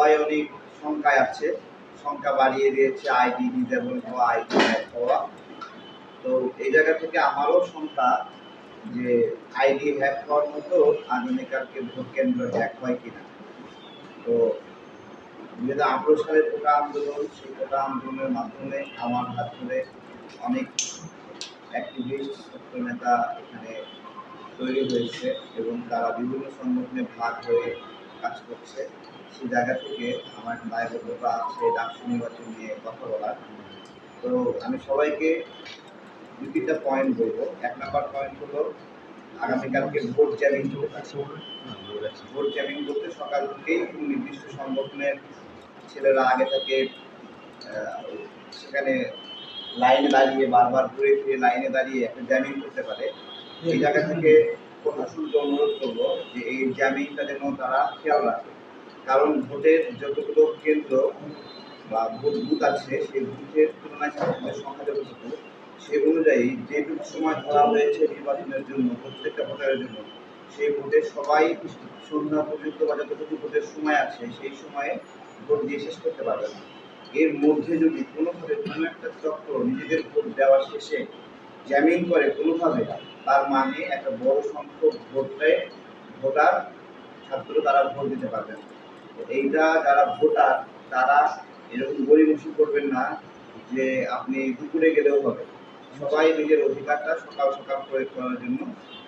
সবাই অনেক শঙ্কায় আছে। সংখ্যা বাড়িয়ে দিয়েছে আইডি ডিজেবল হওয়া আইডি হওয়া তো এই জায়গা থেকে আমারও শঙ্কা যে আইডি হ্যাক হওয়ার মতো আগামীকালকে ভোট কেন্দ্র হ্যাক হয় কিনা। তো দুই হাজার আঠারো সালের কোটা আন্দোলন, সেই কোটা আন্দোলনের মাধ্যমে আমার হাত ধরে অনেক অ্যাক্টিভিস্ট ছাত্র নেতা এখানে তৈরি হয়েছে এবং তারা বিভিন্ন সংগঠনে ভাগ হয়ে কাজ করছে, সেই জায়গা থেকে আমার দায়বদ্ধতা আছে ডাকসু নির্বাচন নিয়ে কথা বলার তো আমি সবাইকে দুই তিনটা পয়েন্ট বলব। এক নাম্বার পয়েন্ট হলো আগামীকালকে ভোট জ্যামিং ভোট জ্যামিং বলতে সকাল থেকেই নির্দিষ্ট সংগঠনের ছেলেরা আগে থেকে সেখানে লাইনে দাঁড়িয়ে বারবার ঘুরে ফিরে লাইনে দাঁড়িয়ে একটা জ্যামিং করতে পারে। এই জায়গা থেকে প্রশাসনকে অনুরোধ করব যে এই জ্যামিংটা যেন তারা খেয়াল রাখে। কারণ ভোটের যতগুলো কেন্দ্র বা ভোট বুথ আছে, সেই বুথের তুলনায় সংখ্যা যতটুকু সেই অনুযায়ী যেটুকু সময় ধরা হয়েছে নির্বাচনের জন্য, প্রত্যেকটা ভোটারের জন্য, সেই ভোটে সবাই সন্ধ্যা পর্যন্ত বা যতটুকু ভোটের সময় আছে, সেই সময়ে ভোট দিয়ে শেষ করতে পারবে না। এর মধ্যে যদি কোনোভাবে কোনো একটা চক্র নিজেদের ভোট দেওয়া শেষে জ্যামিং করে কোনোভাবে তার মানে একটা বড় সংখ্যক ভোটে ভোটার ছাত্র তারা ভোট দিতে পারবে না। তো এইটা যারা ভোটার, তারা এরকম গরিমসি করবেন না যে আপনি দুপুরে গেলেও হবে। সবাই নিজের অধিকারটা সকাল সকাল প্রয়োগ করার জন্য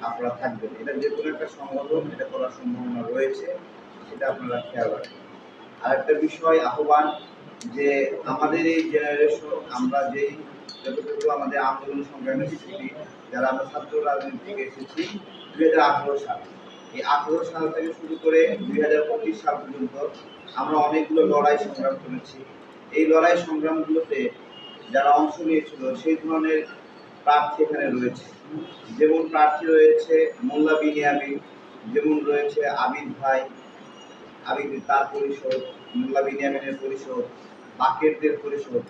আপনারা থাকবেন। এটা যে কোনো একটা সংগঠন, এটা করার সম্ভাবনা রয়েছে, সেটা আপনারা খেয়াল রাখবেন। আরেকটা বিষয়, আহ্বান যে আমাদের এই জেনারেশন আমরা যেই যতটুকু আমাদের আন্দোলন সংগ্রামে এসেছি যারা আমরা ছাত্র রাজনীতি থেকে এসেছি, দুই হাজার আঠারো সাল। এই আঠারো সাল থেকে শুরু করে দুই হাজার পঁচিশ সাল পর্যন্ত আমরা অনেকগুলো লড়াই সংগ্রাম করেছি। এই লড়াই সংগ্রামগুলোতে যারা অংশ নিয়েছিল, সেই ধরনের প্রার্থী এখানে রয়েছে। যেমন প্রার্থী রয়েছে মোল্লা বিনিয়ামিন যেমন রয়েছে আবিদ ভাই, আবিদ তার পরিষদ, মোল্লা বিনিয়ামিনের পরিষদ বাকেরদের পরিষদ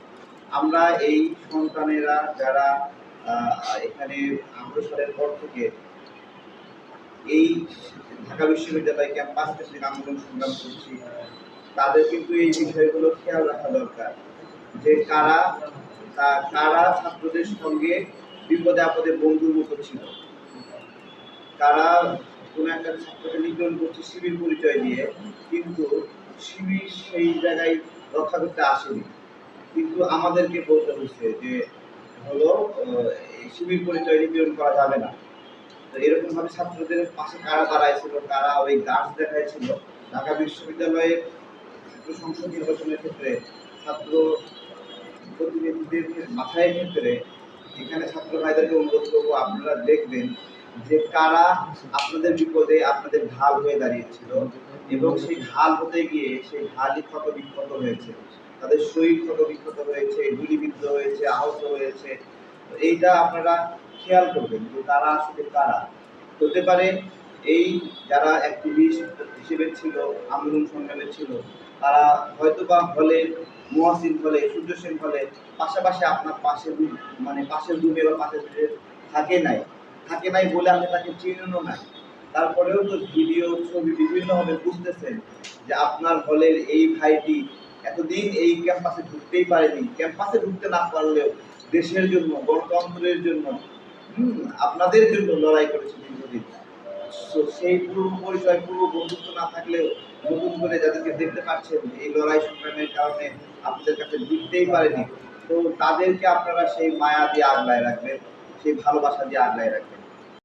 আমরা এই সন্তানেরা যারা এখানে আঠারো পর থেকে এই ঢাকা বিশ্ববিদ্যালয় ক্যাম্পাস থেকে আন্দোলন সংগ্রাম করছি, তাদের কিন্তু এই বিষয়গুলো খেয়াল রাখা দরকার যে কারা কারা ছাত্রদের সঙ্গে বিপদে আপদে বন্ধুর মতো ছিল। তারা কোনো একটা ছাত্রকে নিগ্রহণ করছে শিবির পরিচয় দিয়ে কিন্তু শিবির সেই জায়গায় রক্ষা করতে আসেনি। কিন্তু আমাদেরকে বলতে হচ্ছে যে, হলো শিবির পরিচয় নিগ্রহণ করা যাবে না। তো এরকম ভাবে ছাত্রদের পাশে কারা দাঁড়াইছিল, কারা ওই গাছ দেখাইছিল, ঢাকা বিশ্ববিদ্যালয়ের ছাত্র সংসদ নির্বাচনের ক্ষেত্রে, ছাত্র প্রতিনিধিদের মাথায় ক্ষেত্রে এখানে ছাত্র ভাইদেরকে অনুরোধ করব, আপনারা দেখবেন যে কারা আপনাদের বিপদে আপনাদের ঢাল হয়ে দাঁড়িয়েছিল এবং সেই ঢাল হতে গিয়ে সেই ঢালই ক্ষত বিক্ষত হয়েছে। তাদের শরীর ক্ষত বিক্ষত হয়েছে, গুলিবিদ্ধ হয়েছে, আহত হয়েছে। এইটা আপনারা খেয়াল করবেন যে তারা আসলে কারা। হতে পারে এই যারা অ্যাক্টিভিস্ট হিসেবে ছিল, আন্দোলন সংগ্রামে ছিল, তারা হয়তো বা হলে, মহাসিন হলে সূর্য সেন হলে, পাশাপাশি আপনার পাশে রু- মানে পাশের রুমে বা পাশের থাকে নাই। থাকে নাই বলে আপনি তাকে চিনেনও নাই। তারপরেও তো ভিডিও, ছবি বিভিন্নভাবে বুঝতেছেন যে আপনার হলের এই ভাইটি এতদিন এই ক্যাম্পাসে ঢুকতেই পারেনি। ক্যাম্পাসে ঢুকতে না পারলেও দেশের জন্য, গণতন্ত্রের জন্য আপনাদের জন্য লড়াই করেছে দীর্ঘদিন। তো সেই পূর্ব পরিচয়, পূর্ব বন্ধুত্ব না থাকলেও নতুন করে যাদেরকে দেখতে পাচ্ছেন, এই লড়াই সংগ্রামের কারণে আপনাদের কাছে ঢুকতেই পারেনি। তো তাদেরকে আপনারা সেই মায়া দিয়ে আগলায় রাখবেন। সেই ভালোবাসা দিয়ে আগলায় রাখবেন।